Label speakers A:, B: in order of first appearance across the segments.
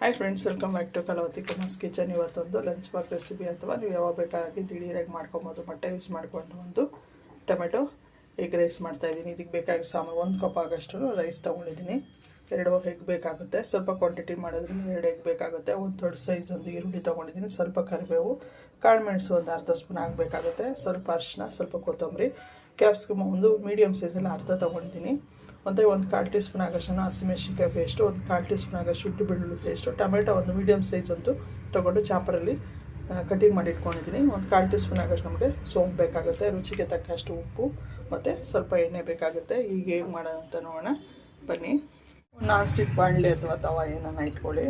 A: Hi friends welcome back to Kalavati Kumar's kitchen ಇವತ್ತೊಂದು lunch box recipe ಅಥವಾ ನೀವು ಯಾವಾಗ ಬೇಕಾಗಿ ದಿಢೀರಾಗಿ ಮಾಡ್ಕೊಬೋದು, ಮೊಟ್ಟೆ ಯೂಸ್ ಮಾಡಿಕೊಂಡು ಒಂದು ಟೊಮೆಟೊ ಎಗ್ ರೈಸ್ ಮಾಡ್ತಾಯಿದ್ದೀನಿ ಇದಕ್ಕೆ ಬೇಕಾಗಿರೋ ಸಾಮಾನು ಒಂದು ಕಪ್ ಆಗಷ್ಟು ರೈಸ್ ತೊಗೊಂಡಿದ್ದೀನಿ. ಎರಡು ಎಗ್ ಬೇಕಾಗುತ್ತೆ. ಸ್ವಲ್ಪ ಕ್ವಾಂಟಿಟಿ ಮಾಡೋದ್ರಿಂದ ಎರಡು ಎಗ್ ಬೇಕಾಗುತ್ತೆ. ಒಂದು ದೊಡ್ಡ ಸೈಜ್ ಒಂದು ಈರುಳ್ಳಿ ತೊಗೊಂಡಿದ್ದೀನಿ. ಸ್ವಲ್ಪ ಕರಿಬೇವು, ಕಾಳು ಮೆಣಸು ಒಂದು ಅರ್ಧ ಸ್ಪೂನ್ ಆಗಬೇಕಾಗುತ್ತೆ. ಸ್ವಲ್ಪ ಅರಿಶಿನ ಸ್ವಲ್ಪ ಕೊತ್ತಂಬರಿ ಕ್ಯಾಪ್ಸಿಕಮ್ ಒಂದು ಮೀಡಿಯಮ್ ಸೈಜಲ್ಲಿ ಅರ್ಧ ತೊಗೊಂಡಿದ್ದೀನಿ. ಮತ್ತು ಒಂದು ಕಾಲು ಟೀ ಸ್ಪೂನ್ ಆಗಷ್ಟು ಹಸಿಮೆಣಸಿನ್ಕಾಯಿ ಪೇಸ್ಟು ಒಂದು ಕಾಲು ಟೀ ಸ್ಪೂನ್ ಆಗಷ್ಟು ಶುಂಠಿ ಬೆಳ್ಳುಳ್ಳಿ ಪೇಸ್ಟು ಟೊಮೆಟೊ ಒಂದು ಮೀಡಿಯಮ್ ಸೈಜ್ ಒಂದು ತೊಗೊಂಡು ಚಾಪರಲ್ಲಿ ಕಟಿಂಗ್ ಮಾಡಿ ಇಟ್ಕೊಂಡಿದ್ದೀನಿ. ಒಂದು ಕಾಲು ಟೀ ಸ್ಪೂನ್ ಆಗೋಷ್ಟು ನಮಗೆ ಸೋಂಪು ಬೇಕಾಗುತ್ತೆ. ರುಚಿಗೆ ತಕ್ಕಷ್ಟು ಉಪ್ಪು ಮತ್ತು ಸ್ವಲ್ಪ ಎಣ್ಣೆ ಬೇಕಾಗುತ್ತೆ. ಈಗ ಹೇಗೆ ಅಂತ ನೋಡೋಣ. ಬನ್ನಿ. ನಾನ್ ಸ್ಟಿಕ್ ಬಾಣಲೆ ಅಥವಾ ತವ ಏನನ್ನ ಇಟ್ಕೊಳ್ಳಿ.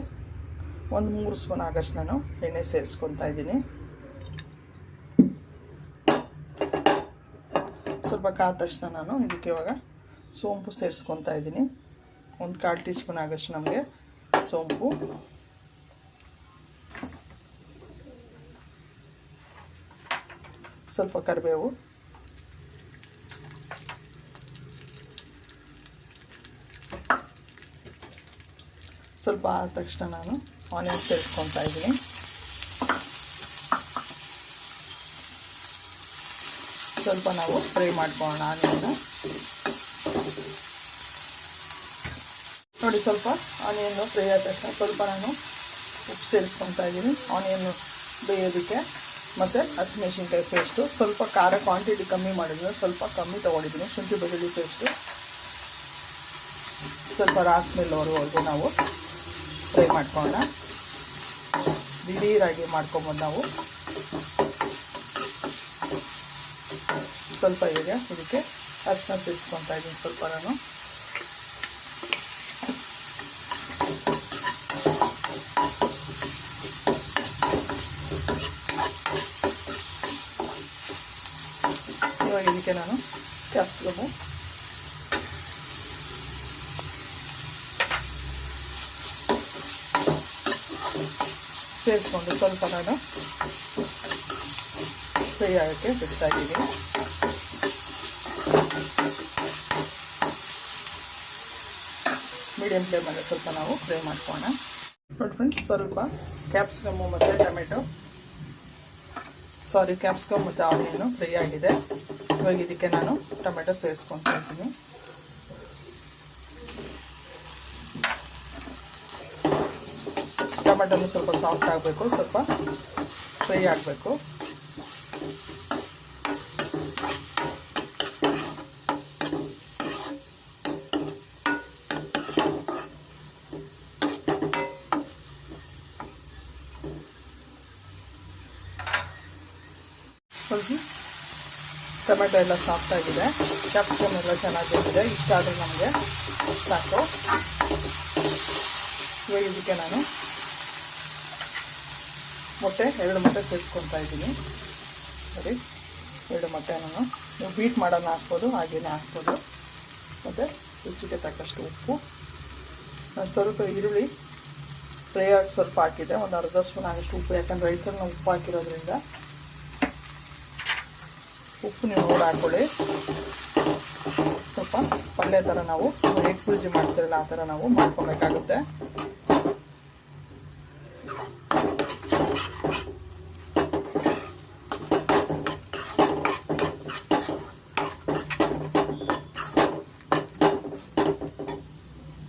A: ಒಂದು ಮೂರು ಸ್ಪೂನ್ ಆಗಷ್ಟು ನಾನು ಎಣ್ಣೆ ಸೇರಿಸ್ಕೊತಾ ಇದ್ದೀನಿ. ಸ್ವಲ್ಪ ಕಾದ ತಕ್ಷಣ ನಾನು ಇದಕ್ಕೆ ಇವಾಗ ಸೋಂಪು ಸೇರಿಸ್ಕೊತಾ ಇದ್ದೀನಿ. ಒಂದು ಕಾಲು ಟೀ ಸ್ಪೂನ್ ಆಗಷ್ಟು ನಮಗೆ ಸೋಂಪು. ಸ್ವಲ್ಪ ಕರಿಬೇವು. ಸ್ವಲ್ಪ ಆದ ತಕ್ಷಣ ನಾನು ಆನಿಯನ್ ಸೇರಿಸ್ಕೊತಾ ಇದ್ದೀನಿ. ಸ್ವಲ್ಪ ನಾವು ಫ್ರೈ ಮಾಡ್ಕೊಳ್ಳೋಣ ಆನಿಯನ್ನ. ನೋಡಿ ಸ್ವಲ್ಪ ಆನಿಯನ್ನು ಫ್ರೈ ಆದ ತಕ್ಷಣ ಸ್ವಲ್ಪ ನಾನು ಉಪ್ಪು ಸೇರಿಸ್ಕೊತಾ ಇದ್ದೀನಿ. ಆನಿಯನ್ನು ಬೇಯೋದಕ್ಕೆ ಮತ್ತು ಹಸಿಮೆಣ್ಸಿನ್ಕಾಯಿ ಪೇಸ್ಟು. ಸ್ವಲ್ಪ ಖಾರ ಕ್ವಾಂಟಿಟಿ ಕಮ್ಮಿ ಮಾಡಿದ್ರೆ ಸ್ವಲ್ಪ ಕಮ್ಮಿ ತೊಗೊಂಡಿದ್ದೀನಿ. ಶುಂಠಿ, ಬೆಳ್ಳುಳ್ಳಿ ಪೇಸ್ಟು ಸ್ವಲ್ಪ ರಾಸ್ ಮೇಲವರೆಗೂ ನಾವು ಫ್ರೈ ಮಾಡ್ಕೊಳ್ಳೋಣ. ದಿಢೀರಾಗಿ ಮಾಡ್ಕೊಬೋದು ನಾವು. ಸ್ವಲ್ಪ ಈಗ ಇದಕ್ಕೆ ಅರಿಶಿನ ಸೇರಿಸ್ಕೊತಾ ಇದ್ದೀನಿ. ಸ್ವಲ್ಪ ನಾನು. ಇದಕ್ಕೆ ನಾನು ಕ್ಯಾಪ್ಸಿಕಮು ಸೇರಿಸ್ಕೊಂಡು ಸ್ವಲ್ಪ ನಾನು ಫ್ರೈ ಆಗೋಕ್ಕೆ ಬಿಡ್ತಾ ಇದ್ದೀನಿ. ಮೀಡಿಯಮ್ ಫ್ಲೇಮಲ್ಲಿ ಸ್ವಲ್ಪ ನಾವು ಫ್ರೈ ಮಾಡ್ಕೋಣ ನೋಡಿ ಫ್ರೆಂಡ್ಸ್ ಸ್ವಲ್ಪ ಕ್ಯಾಪ್ಸಿಕಮ್ಮು ಮತ್ತು ಟೊಮೆಟೊ ಸಾರಿ ಕ್ಯಾಪ್ಸಿಕಮ್ ಮತ್ತು ಆನಿಯನ್ನು ಫ್ರೈ ಆಗಿದೆ. ಇವಾಗ ಇದಕ್ಕೆ ನಾನು ಟೊಮೆಟೊ ಸೇರಿಸ್ಕೊತಾ ಇದ್ದೀನಿ ಟೊಮೆಟೊನು ಸ್ವಲ್ಪ ಸಾಫ್ಟ್ ಆಗಬೇಕು ಸ್ವಲ್ಪ ಫ್ರೈ ಆಗಬೇಕು. ಸ್ವಲ್ಪ ಟೊಮೆಟೊ ಎಲ್ಲ ಸಾಫ್ಟ್ ಆಗಿದೆ. ಕ್ಯಾಪ್ಸಿಕಮ್ ಎಲ್ಲ ಚೆನ್ನಾಗಿದೆ ಇಷ್ಟ ಆದರೆ ನಮಗೆ ಸಾಕು. ಇವಾಗ ಇದಕ್ಕೆ ನಾನು ಮೊಟ್ಟೆ, ಎರಡು ಮೊಟ್ಟೆ ಸೇರಿಸ್ಕೊತಾ ಇದ್ದೀನಿ. ಸರಿ? ಎರಡು ಮೊಟ್ಟೆ ನಾನು ನೀವು ಬೀಟ್ ಮಾಡೋಣ ಹಾಕ್ಬೋದು ಹಾಗೇನೆ ಹಾಕ್ಬೋದು ಮತ್ತು ರುಚಿಗೆ ತಕ್ಕಷ್ಟು ಉಪ್ಪು. ನಾನು ಸ್ವಲ್ಪ ಈರುಳ್ಳಿ ಫ್ರೈ ಆಗಿ ಸ್ವಲ್ಪ ಹಾಕಿದ್ದೆ. ಒಂದು ಅರ್ಧ ಸ್ಪೂನ್ ಆಗಷ್ಟು ಉಪ್ಪು. ಯಾಕಂದರೆ ರೈಸಲ್ಲಿ ನಾವು ಉಪ್ಪು ಹಾಕಿರೋದ್ರಿಂದ ಉಪ್ಪು ನೀವು ನೋಡಿ ಹಾಕ್ಕೊಳ್ಳಿ ಸ್ವಲ್ಪ ಪಲ್ಯ ಥರ ನಾವು ಎಗ್ ಬುರ್ಜಿ ಮಾಡ್ತಿರಲ್ಲ ಆ ಥರ ನಾವು ಮಾಡ್ಕೊಬೇಕಾಗುತ್ತೆ.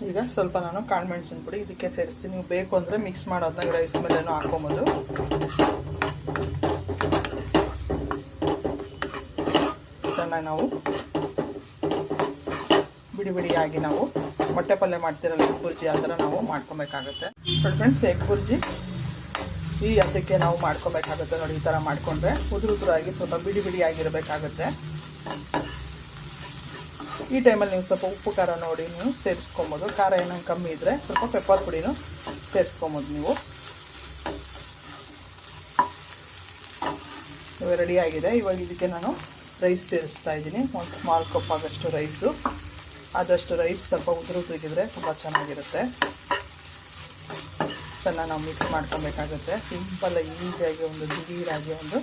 A: ಈಗ ಸ್ವಲ್ಪ ನಾನು ಕಾಳು ಮೆಣಸಿನ ಪುಡಿ ಇದಕ್ಕೆ ಸೇರಿಸ್ತೀನಿ. ನೀವು ಬೇಕು ಅಂದರೆ ಮಿಕ್ಸ್ ಮಾಡೋದನ್ನ ರೈಸ್ ಮೇಲೆನೂ ಹಾಕೊಬೋದು ನಾವು? ಬಿಡಿ ಬಿಡಿಯಾಗಿ ನಾವು ಮೊಟ್ಟೆ ಪಲ್ಯ ಮಾಡ್ತಿರಲ್ಲ ಎಗ್ ಬುರ್ಜಿ ಆ ಥರ ನಾವು ಮಾಡ್ಕೊಬೇಕಾಗುತ್ತೆ. ನೋಡಿ ಫ್ರೆಂಡ್ಸ್ ಎಗ್ ಬುರ್ಜಿ ಈ ಅದಕ್ಕೆ ನಾವು ಮಾಡ್ಕೊಬೇಕಾಗುತ್ತೆ ನೋಡಿ, ಈ ಥರ ಮಾಡಿಕೊಂಡ್ರೆ ಉದುರು ಉದುರಾಗಿ ಸ್ವಲ್ಪ ಬಿಡಿ ಬಿಡಿಯಾಗಿರಬೇಕಾಗುತ್ತೆ. ಈ ಟೈಮಲ್ಲಿ ನೀವು ಸ್ವಲ್ಪ ಉಪ್ಪು ಖಾರ ನೋಡಿ ನೀವು ಸೇರಿಸ್ಕೊಬೋದು. ಖಾರ ಏನೋ ಕಮ್ಮಿ ಇದ್ದರೆ ಸ್ವಲ್ಪ ಪೆಪ್ಪರ್ ಪುಡಿನೂ ಸೇರಿಸ್ಕೊಬೋದು ನೀವು. ರೆಡಿಯಾಗಿದೆ ಇವಾಗ ಇದಕ್ಕೆ ನಾನು ರೈಸ್ ಸೇರಿಸ್ತಾ ಇದ್ದೀನಿ. ಒಂದು ಸ್ಮಾಲ್ ಕಪ್ ಆದಷ್ಟು ರೈಸು ಆದಷ್ಟು ರೈಸ್ ಸ್ವಲ್ಪ ಉದುರು ತೆಗೆದ್ರೆ ತುಂಬ ಚೆನ್ನಾಗಿರುತ್ತೆ. ಚೆನ್ನಾಗಿ ನಾವು ಮಿಕ್ಸ್ ಮಾಡ್ಕೊಬೇಕಾಗುತ್ತೆ. ಸಿಂಪಲ್ ಈಸಿಯಾಗಿ ಒಂದು ದಿಢೀರಾಗಿ ಒಂದು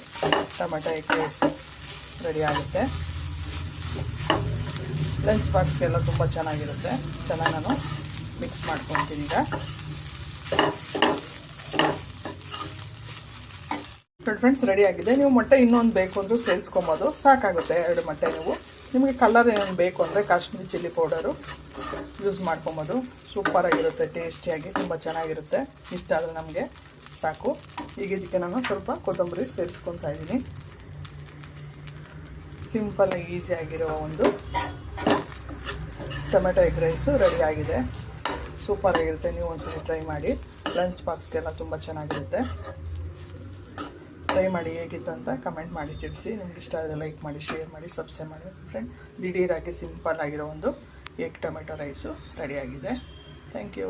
A: ಟೊಮೆಟೊ ಎಗ್ ರೈಸ್ ರೆಡಿ ಆಗುತ್ತೆ. ಲಂಚ್ ಬಾಕ್ಸ್ಗೆಲ್ಲ ತುಂಬ ಚೆನ್ನಾಗಿರುತ್ತೆ. ಚೆನ್ನಾಗಿ ನಾನು ಮಿಕ್ಸ್ ಮಾಡ್ಕೊತೀನಿ ಈಗ. ಫ್ರೆಂಡ್ಸ್ ರೆಡಿ ಆಗಿದೆ. ನೀವು ಮೊಟ್ಟೆ ಇನ್ನೊಂದು ಬೇಕು ಅಂದರೂ ಸೇರಿಸ್ಕೊಬೋದು. ಸಾಕಾಗುತ್ತೆ ಎರಡು ಮೊಟ್ಟೆ ನೀವು. ನಿಮಗೆ ಕಲರ್ ಏನೇನು ಬೇಕು ಅಂದರೆ ಕಾಶ್ಮೀರಿ ಚಿಲ್ಲಿ ಪೌಡರು ಯೂಸ್ ಮಾಡ್ಕೊಬೋದು. ಸೂಪರಾಗಿರುತ್ತೆ ಟೇಸ್ಟಿಯಾಗಿ ತುಂಬ ಚೆನ್ನಾಗಿರುತ್ತೆ. ಇಷ್ಟ ಆದರೆ ನಮಗೆ ಸಾಕು. ಈಗ ಇದಕ್ಕೆ ನಾನು ಸ್ವಲ್ಪ ಕೊತ್ತಂಬರಿ ಸೇರಿಸ್ಕೊತಾ ಇದ್ದೀನಿ. ಸಿಂಪಲ್ಲಾಗಿ ಈಸಿಯಾಗಿರೋ ಒಂದು ಟೊಮೆಟೊ ಎಗ್ ರೈಸು ರೆಡಿ ಆಗಿದೆ. ಸೂಪರಾಗಿರುತ್ತೆ ನೀವು ಒಂದ್ಸಲ ಟ್ರೈ ಮಾಡಿ. ಲಂಚ್ ಬಾಕ್ಸ್ಗೆಲ್ಲ ತುಂಬ ಚೆನ್ನಾಗಿರುತ್ತೆ. ಟ್ರೈ ಮಾಡಿ ಹೇಗಿತ್ತು ಅಂತ ಕಮೆಂಟ್ ಮಾಡಿ ತಿಳಿಸಿ. ನಿಮ್ಗೆ ಇಷ್ಟ ಆದರೆ ಲೈಕ್ ಮಾಡಿ ಶೇರ್ ಮಾಡಿ ಸಬ್ಸ್ಕ್ರೈಬ್ ಮಾಡಿ. ಫ್ರೆಂಡ್ ದಿಢೀರಾಗಿ ಸಿಂಪಲ್ ಆಗಿರೋ ಒಂದು ಎಗ್ ಟೊಮೆಟೊ ರೈಸು ರೆಡಿಯಾಗಿದೆ ಥ್ಯಾಂಕ್ ಯು